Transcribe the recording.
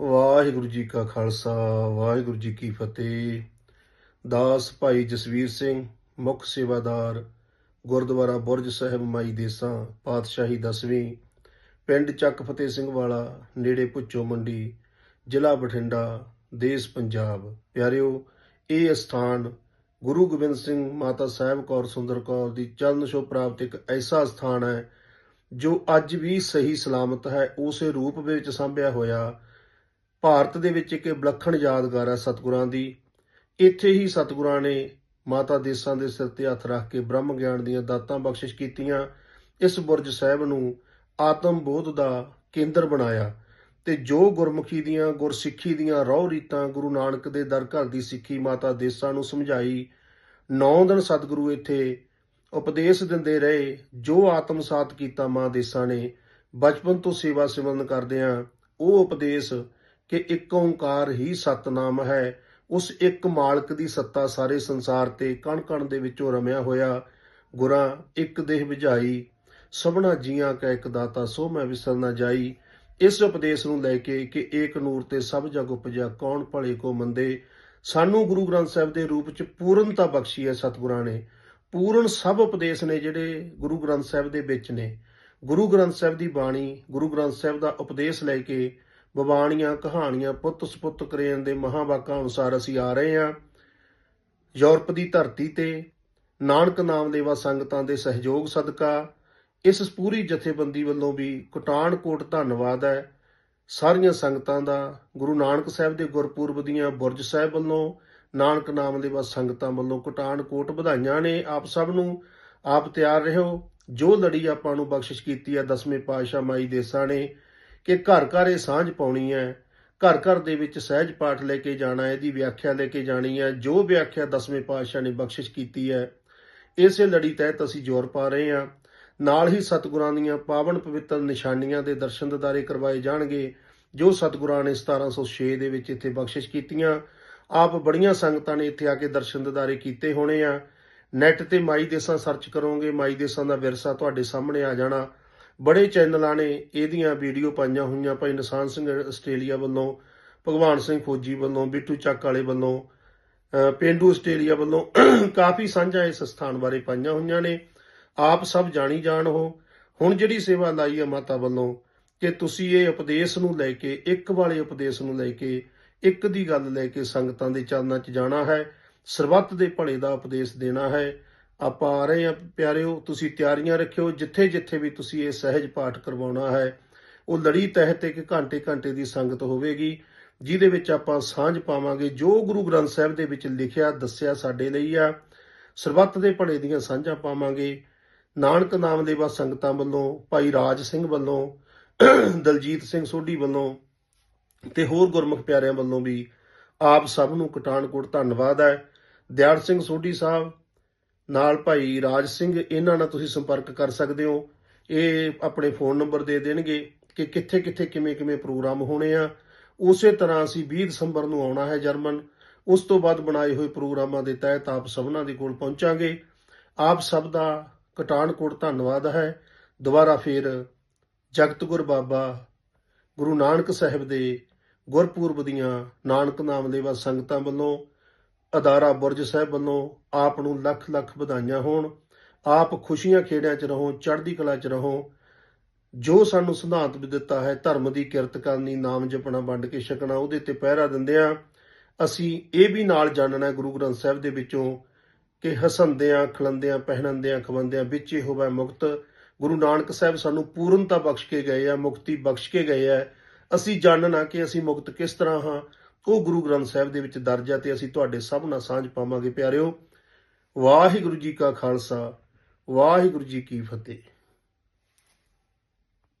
ਵਾਹਿਗੁਰੂ ਜੀ ਕਾ ਖਾਲਸਾ, ਵਾਹਿਗੁਰੂ ਜੀ ਕੀ ਫਤਿਹ। ਦਾਸ ਭਾਈ ਜਸਵੀਰ ਸਿੰਘ, ਮੁੱਖ ਸੇਵਾਦਾਰ, ਗੁਰਦੁਆਰਾ ਬੁਰਜ ਸਾਹਿਬ ਮਾਈ ਦੇਸਾਂ, ਪਾਤਸ਼ਾਹੀ ਦਸਵੀਂ, ਪਿੰਡ ਚੱਕ ਫਤਿਹ ਸਿੰਘ ਵਾਲਾ, ਨੇੜੇ ਪੁੱਚੋ ਮੰਡੀ, ਜ਼ਿਲ੍ਹਾ ਬਠਿੰਡਾ, ਦੇਸ਼ ਪੰਜਾਬ। ਪਿਆਰਿਓ, ਇਹ ਸਥਾਨ ਗੁਰੂ ਗੋਬਿੰਦ ਸਿੰਘ ਮਾਤਾ ਸਾਹਿਬ ਕੌਰ ਸੁੰਦਰ ਕੌਰ ਦੀ ਚਰਨ ਛੋਹ ਪ੍ਰਾਪਤ ਇੱਕ ਐਸਾ ਸਥਾਨ ਹੈ, ਜੋ ਅੱਜ ਵੀ ਸਹੀ ਸਲਾਮਤ ਹੈ, ਉਸੇ ਰੂਪ ਵਿੱਚ ਸੰਭਿਆ ਹੋਇਆ ਭਾਰਤ ਦੇ ਵਿੱਚ ਇੱਕ ਵਿਲੱਖਣ ਯਾਦਗਾਰ ਹੈ ਸਤਿਗੁਰਾਂ ਦੀ। ਇੱਥੇ ਹੀ ਸਤਿਗੁਰਾਂ ਨੇ ਮਾਤਾ ਦੇਸਾਂ ਦੇ ਸਿਰ ਤੇ ਹੱਥ ਰੱਖ ਕੇ ਬ੍ਰਹਮ ਗਿਆਨ ਦੀਆਂ ਦਾਤਾਂ ਬਖਸ਼ਿਸ਼ ਕੀਤੀਆਂ। ਇਸ ਬੁਰਜ ਸਾਹਿਬ ਨੂੰ ਆਤਮ ਬੋਧ ਦਾ ਕੇਂਦਰ ਬਣਾਇਆ ਤੇ ਜੋ ਗੁਰਮੁਖੀ ਦੀਆਂ, ਗੁਰਸਿੱਖੀ ਦੀਆਂ ਰੋਹ ਰੀਤਾਂ ਗੁਰੂ ਨਾਨਕ ਦੇ ਦਰ ਘਰ ਦੀ ਸਿੱਖੀ ਮਾਤਾ ਦੇਸਾਂ ਨੂੰ ਸਮਝਾਈ, ਨੌ ਦਿਨ ਸਤਿਗੁਰੂ ਇੱਥੇ ਉਪਦੇਸ਼ ਦਿੰਦੇ ਰਹੇ, ਜੋ ਆਤਮ ਸਾਤ ਕੀਤਾ ਮਾਂ ਦੇਸਾਂ ਨੇ। ਬਚਪਨ ਤੋਂ ਸੇਵਾ ਸਿਮਰਨ ਕਰਦਿਆਂ ਉਹ ਉਪਦੇਸ਼ ਕਿ ਇੱਕ ਓੰਕਾਰ ਹੀ ਸਤਨਾਮ ਹੈ। ਉਸ ਇੱਕ ਮਾਲਕ ਦੀ ਸੱਤਾ ਸਾਰੇ ਸੰਸਾਰ ਤੇ ਕਣ ਕਣ ਦੇ ਵਿੱਚੋਂ ਰਮਿਆ ਹੋਇਆ। ਗੁਰਾਂ, ਇੱਕ ਦੇਹ ਵਿਝਾਈ ਸਭਨਾ ਜੀਆਂ ਕਾ ਇੱਕ ਦਾਤਾ, ਸੋ ਮੈਂ ਵਿਸਰ ਨਾ ਜਾਈ। ਇਸ ਉਪਦੇਸ਼ ਨੂੰ ਲੈ ਕੇ ਕਿ ਏਕ ਨੂਰ ਤੇ ਸਭ ਜਗ ਉਪਜਿਆ, ਕੌਣ ਭਲੇ ਕੋ ਮੰਦੇ? ਸਾਨੂੰ ਗੁਰੂ ਗ੍ਰੰਥ ਸਾਹਿਬ ਦੇ ਰੂਪ ਚ ਪੂਰਨਤਾ ਬਖਸ਼ੀ ਹੈ ਸਤਿਗੁਰਾਂ ਨੇ। ਪੂਰਨ ਸਭ ਉਪਦੇਸ਼ ਨੇ ਜਿਹੜੇ ਗੁਰੂ ਗ੍ਰੰਥ ਸਾਹਿਬ ਦੇ ਵਿੱਚ ਨੇ। ਗੁਰੂ ਗ੍ਰੰਥ ਸਾਹਿਬ ਦੀ ਬਾਣੀ, ਗੁਰੂ ਗ੍ਰੰਥ ਸਾਹਿਬ ਦਾ ਉਪਦੇਸ਼ ਲੈ ਕੇ ਬਵਾਣੀਆਂ ਕਹਾਣੀਆਂ ਪੁੱਤ ਸੁਪੁੱਤ ਕਰੇਨ ਦੇ ਮਹਾਵਾਕਾਂ ਅਨੁਸਾਰ ਅਸੀਂ ਆ ਰਹੇ ਹਾਂ। ਯੂਰਪ ਦੀ ਧਰਤੀ ਤੇ ਨਾਨਕ ਨਾਮਦੇਵਾ ਸੰਗਤਾਂ ਦੇ ਸਹਿਯੋਗ ਸਦਕਾ ਇਸ ਪੂਰੀ ਜਥੇਬੰਦੀ ਵੱਲੋਂ ਵੀ ਕੋਟਾਨਕੋਟ ਧੰਨਵਾਦ ਹੈ। ਸਾਰੀਆਂ ਸੰਗਤਾਂ ਦਾ ਗੁਰੂ ਨਾਨਕ ਸਾਹਿਬ ਦੇ ਗੁਰਪੁਰਬ ਦੀਆਂ ਬੁਰਜ ਸਾਹਿਬ ਵੱਲੋਂ ਨਾਨਕ ਨਾਮਦੇਵਾ ਸੰਗਤਾਂ ਵੱਲੋਂ ਕੋਟਾਨਕੋਟ ਵਧਾਈਆਂ ਨੇ। ਆਪ ਸਭ ਨੂੰ ਆਪ ਤਿਆਰ ਰਹੋ। ਜੋ ਲੜੀ ਆਪਾਂ ਨੂੰ ਬਖਸ਼ਿਸ਼ ਕੀਤੀ ਹੈ ਦਸਵੇਂ ਪਾਤਸ਼ਾਹ ਮਾਈ ਦੇਸਾਂ ਨੇ ਕਿ ਘਰ ਘਰ ਇਹ ਸਾਂਝ ਪਾਉਣੀ ਹੈ। ਘਰ ਘਰ ਦੇ ਵਿੱਚ ਸਹਿਜ ਪਾਠ ਲੈ ਕੇ ਜਾਣਾ ਹੈ ਇਹਦੀ ਵਿਆਖਿਆ ਲੈ ਕੇ ਜਾਣੀ ਹੈ। ਜੋ ਵਿਆਖਿਆ ਦਸਵੇਂ ਪਾਤਸ਼ਾਹ ਨੇ ਬਖਸ਼ਿਸ਼ ਕੀਤੀ ਹੈ, ਇਸੇ ਲੜੀ ਤਹਿਤ ਅਸੀਂ ਜ਼ੋਰ ਪਾ ਰਹੇ ਹਾਂ। ਨਾਲ ਹੀ ਸਤਿਗੁਰਾਂ ਦੀਆਂ ਪਾਵਨ ਪਵਿੱਤਰ ਨਿਸ਼ਾਨੀਆਂ ਦੇ ਦਰਸ਼ਨ ਦਿਦਾਰੇ ਕਰਵਾਏ ਜਾਣਗੇ, ਜੋ ਸਤਿਗੁਰਾਂ ਨੇ 1706 ਦੇ ਵਿੱਚ ਇੱਥੇ ਬਖਸ਼ਿਸ਼ ਕੀਤੀਆਂ। ਆਪ ਬੜੀਆਂ ਸੰਗਤਾਂ ਨੇ ਇੱਥੇ ਆ ਕੇ ਦਰਸ਼ਨ ਦਿਦਾਰੇ ਕੀਤੇ ਹੋਣੇ ਆ। ਨੈਟ ਤੇ ਮਾਈ ਦੇਸਾਂ ਸਰਚ ਕਰੋਗੇ, ਮਾਈ ਦੇਸਾਂ ਦਾ ਵਿਰਸਾ ਤੁਹਾਡੇ ਸਾਹਮਣੇ ਆ ਜਾਣਾ। ਬੜੇ ਚੈਨਲਾਂ ਨੇ ਇਹਦੀਆਂ ਵੀਡੀਓ ਪਾਈਆਂ ਹੋਈਆਂ ਭਾਈ ਨਿਸ਼ਾਨ ਸਿੰਘ ਆਸਟ੍ਰੇਲੀਆ ਵੱਲੋਂ, ਭਗਵਾਨ ਸਿੰਘ ਫੌਜੀ ਵੱਲੋਂ, ਬਿੱਟੂ ਚੱਕ ਵਾਲੇ ਵੱਲੋਂ ਪੇਂਡੂ ਆਸਟ੍ਰੇਲੀਆ ਵੱਲੋਂ ਕਾਫੀ ਸਾਂਝਾ ਇਸ ਸਥਾਨ ਬਾਰੇ ਪਾਈਆਂ ਹੋਈਆਂ ਨੇ। ਆਪ ਸਭ ਜਾਣੀ ਜਾਣ ਹੋ। ਹੁਣ ਜਿਹੜੀ ਸੇਵਾ ਲਾਈ ਹੈ ਮਾਤਾ ਵੱਲੋਂ, ਕਿ ਤੁਸੀਂ ਇਹ ਉਪਦੇਸ਼ ਨੂੰ ਲੈ ਕੇ, ਇੱਕ ਵਾਲੇ ਉਪਦੇਸ਼ ਨੂੰ ਲੈ ਕੇ, ਇੱਕ ਦੀ ਗੱਲ ਲੈ ਕੇ ਸੰਗਤਾਂ ਦੇ ਚਰਨਾਂ 'ਚ ਜਾਣਾ ਹੈ, ਸਰਬੱਤ ਦੇ ਭਲੇ ਦਾ ਉਪਦੇਸ਼ ਦੇਣਾ ਹੈ। ਆਪਾਂ ਆ ਰਹੇ ਹਾਂ ਪਿਆਰਿਓ, ਤੁਸੀਂ ਤਿਆਰੀਆਂ ਰੱਖਿਓ, ਜਿੱਥੇ ਜਿੱਥੇ ਵੀ ਤੁਸੀਂ ਇਹ ਸਹਿਜ ਪਾਠ ਕਰਵਾਉਣਾ ਹੈ, ਉਹ ਲੜੀ ਤਹਿਤ ਇੱਕ ਘੰਟੇ ਘੰਟੇ ਦੀ ਸੰਗਤ ਹੋਵੇਗੀ, ਜਿਹਦੇ ਵਿੱਚ ਆਪਾਂ ਸਾਂਝ ਪਾਵਾਂਗੇ, ਜੋ ਗੁਰੂ ਗ੍ਰੰਥ ਸਾਹਿਬ ਦੇ ਵਿੱਚ ਲਿਖਿਆ, ਦੱਸਿਆ ਸਾਡੇ ਲਈ ਆ। ਸਰਬੱਤ ਦੇ ਭਲੇ ਦੀਆਂ ਸਾਂਝਾਂ ਪਾਵਾਂਗੇ। ਨਾਨਕ ਨਾਮਦੇਵਾ ਸੰਗਤਾਂ ਵੱਲੋਂ, ਭਾਈ ਰਾਜ ਸਿੰਘ ਵੱਲੋਂ, ਦਲਜੀਤ ਸਿੰਘ ਸੋਢੀ ਵੱਲੋਂ, ਤੇ ਹੋਰ ਗੁਰਮੁਖ ਪਿਆਰਿਆਂ ਵੱਲੋਂ ਵੀ ਆਪ ਸਭ ਨੂੰ ਕਟਾਨਕੋਟ ਧੰਨਵਾਦ ਹੈ। ਦਿਆਲ ਸਿੰਘ ਸੋਢੀ ਸਾਹਿਬ ਨਾਲ ਭਾਈ ਰਾਜ ਸਿੰਘ, ਇਹਨਾਂ ਨਾਲ ਤੁਸੀਂ ਸੰਪਰਕ ਕਰ ਸਕਦੇ ਹੋ। ਇਹ ਆਪਣੇ ਫੋਨ ਨੰਬਰ ਦੇ ਦੇਣਗੇ ਕਿ ਕਿੱਥੇ ਕਿੱਥੇ ਕਿਵੇਂ ਕਿਵੇਂ ਪ੍ਰੋਗਰਾਮ ਹੋਣੇ ਆ। ਉਸੇ ਤਰ੍ਹਾਂ ਅਸੀਂ 20 ਦਸੰਬਰ ਨੂੰ ਆਉਣਾ ਹੈ ਜਰਮਨ। ਉਸ ਤੋਂ ਬਾਅਦ ਬਣਾਏ ਹੋਏ ਪ੍ਰੋਗਰਾਮਾਂ ਦੇ ਤਹਿਤ ਆਪ ਸਭਨਾਂ ਦੇ ਕੋਲ ਪਹੁੰਚਾਂਗੇ। ਆਪ ਸਭ ਦਾ ਕਟਾਨਕੋਟ ਧੰਨਵਾਦ ਹੈ। ਦੁਬਾਰਾ ਫੇਰ ਜਗਤਗੁਰ ਬਾਬਾ ਗੁਰੂ ਨਾਨਕ ਸਾਹਿਬ ਦੇ ਗੁਰਪੁਰਬ ਦੀਆਂ ਨਾਨਕ ਨਾਮਦੇਵਾ ਸੰਗਤਾਂ ਵੱਲੋਂ ਅਦਾਰਾ ਬੁਰਜ ਸਾਹਿਬ ਵੱਲੋਂ ਆਪ ਨੂੰ ਲੱਖ ਲੱਖ ਵਧਾਈਆਂ ਹੋਣ। ਆਪ ਖੁਸ਼ੀਆਂ ਖੇੜਿਆਂ 'ਚ ਰਹੋ, ਚੜ੍ਹਦੀ ਕਲਾ 'ਚ ਰਹੋ। ਜੋ ਸਾਨੂੰ ਸਿਧਾਂਤ ਵੀ ਦਿੱਤਾ ਹੈ, ਧਰਮ ਦੀ ਕਿਰਤ ਕਰਨੀ, ਨਾਮ ਜਪਣਾ, ਵੰਡ ਕੇ ਛਕਣਾ, ਉਹਦੇ ਤੇ ਪਹਿਰਾ ਦਿੰਦੇ ਆ ਅਸੀਂ ਇਹ ਵੀ ਨਾਲ ਜਾਣਨਾ ਗੁਰੂ ਗ੍ਰੰਥ ਸਾਹਿਬ ਦੇ ਵਿੱਚੋਂ ਕਿ ਹਸੰਦਿਆਂ ਖਲੰਦਿਆਂ ਪਹਿਨੰਦਿਆਂ ਖਵੰਦਿਆਂ ਵਿੱਚ ਹੀ ਹੋਵੇ ਮੁਕਤ। ਗੁਰੂ ਨਾਨਕ ਸਾਹਿਬ ਸਾਨੂੰ ਪੂਰਨਤਾ ਬਖਸ਼ ਕੇ ਗਏ ਆ, ਮੁਕਤੀ ਬਖਸ਼ ਕੇ ਗਏ ਆ। ਅਸੀਂ ਜਾਣਨਾ ਕਿ ਅਸੀਂ ਮੁਕਤ ਕਿਸ ਤਰ੍ਹਾਂ ਹਾਂ ਉਹ ਗੁਰੂ ਗ੍ਰੰਥ ਸਾਹਿਬ ਦੇ ਵਿੱਚ ਦਰਜ ਹੈ ਤੇ ਅਸੀਂ ਤੁਹਾਡੇ ਸਭ ਨਾਲ ਸਾਂਝ ਪਾਵਾਂਗੇ ਪਿਆਰਿਓ। ਵਾਹਿਗੁਰੂ ਜੀ ਕਾ ਖਾਲਸਾ, ਵਾਹਿਗੁਰੂ ਜੀ ਕੀ ਫਤਿਹ।